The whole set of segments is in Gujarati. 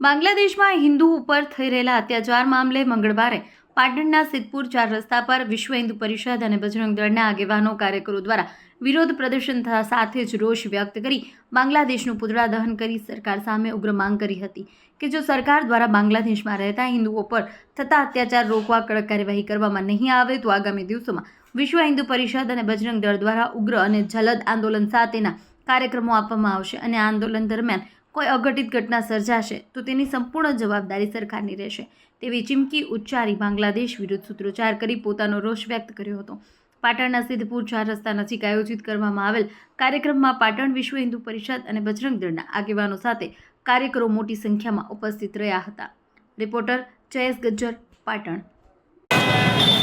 બાંગ્લાદેશમાં હિન્દુ ઉપર થઈ રહેલા અત્યાચાર મામલે મંગળવારે પાટણના સિદ્ધપુર ચાર રસ્તા પર વિશ્વ હિન્દુ પરિષદ અને બજરંગ દળના આગેવાનો કાર્યકરો દ્વારા વિરોધ પ્રદર્શન થતા સાથે જ રોષ વ્યક્ત કરી બાંગ્લાદેશનું પુતળા દહન કરી સરકાર સામે ઉગ્ર માંગ કરી હતી કે જો સરકાર દ્વારા બાંગ્લાદેશમાં રહેતા હિન્દુઓ પર થતા અત્યાચાર રોકવા કડક કાર્યવાહી કરવામાં નહીં આવે, તો આગામી દિવસોમાં વિશ્વ હિન્દુ પરિષદ અને બજરંગ દળ દ્વારા ઉગ્ર અને જલદ આંદોલન સાથેના કાર્યક્રમો આપવામાં આવશે અને આંદોલન દરમિયાન કોઈ અઘટિત ઘટના સર્જાશે તો તેની સંપૂર્ણ જવાબદારી સરકારની રહેશે. તેવી ચીમકી ઉચ્ચારી બાંગ્લાદેશ વિરુદ્ધ સૂત્રોચ્ચાર કરી પોતાનો રોષ વ્યક્ત કર્યો હતો. પાટણના સિદ્ધપુર ચાર રસ્તા નજીક આયોજિત કરવામાં આવેલ કાર્યક્રમમાં પાટણ વિશ્વ હિન્દુ પરિષદ અને બજરંગ દળના આગેવાનો સાથે કાર્યકરો મોટી સંખ્યામાં ઉપસ્થિત રહ્યા હતા. રિપોર્ટર જયેશ ગજ્જર, પાટણ.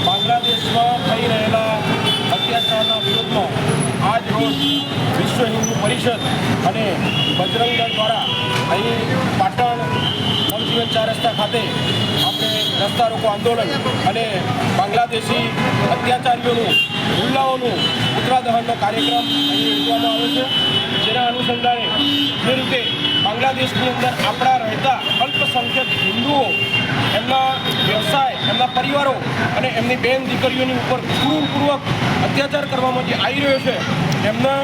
બાંગ્લાદેશમાં થઈ રહેલા અત્યાચારના વિરોધમાં આજ રોજ વિશ્વ હિન્દુ પરિષદ અને બજરંગ દ્વારા અહીં પાટણ નવજીવન ચાર રસ્તા ખાતે આપણે રસ્તા રોકો આંદોલન અને બાંગ્લાદેશી અત્યાચારીઓનું હુલ્લાઓનું પુતળા દહનનો કાર્યક્રમ અહીં યોજવામાં આવ્યો છે. જેના અનુસંધાને જે રીતે બાંગ્લાદેશની અંદર આપણા રહેતા અલ્પસંખ્યક હિન્દુઓ, એમના વ્યવસાય, એમના પરિવારો અને એમની બેન દીકરીઓની ઉપર ક્રૂરપૂર્વક અત્યાચાર કરવામાં જે આવી રહ્યો છે, એમના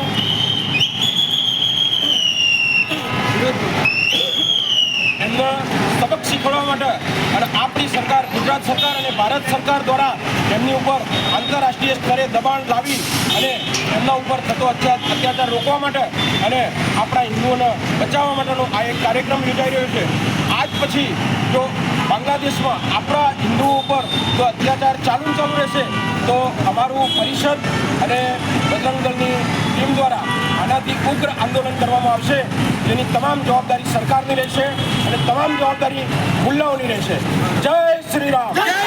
અને આપણી સરકાર, ગુજરાત સરકાર અને ભારત સરકાર દ્વારા તેમની ઉપર આંતરરાષ્ટ્રીય સ્તરે દબાણ લાવી અને એમના ઉપર થતો અત્યા- અત્યાચાર રોકવા માટે અને આપણા હિન્દુઓને બચાવવા માટેનો આ એક કાર્યક્રમ યોજાઈ રહ્યો છે. આજ પછી જો બાંગ્લાદેશમાં આપણા હિન્દુઓ ઉપર જો અત્યાચાર ચાલુ ચાલુ રહેશે, તો અમારું પરિષદ અને બજરંગ આનાથી ઉગ્ર આંદોલન કરવામાં આવશે, જેની તમામ જવાબદારી સરકારની રહેશે અને તમામ જવાબદારી મુલ્લાઓની રહેશે. જય શ્રી રામ.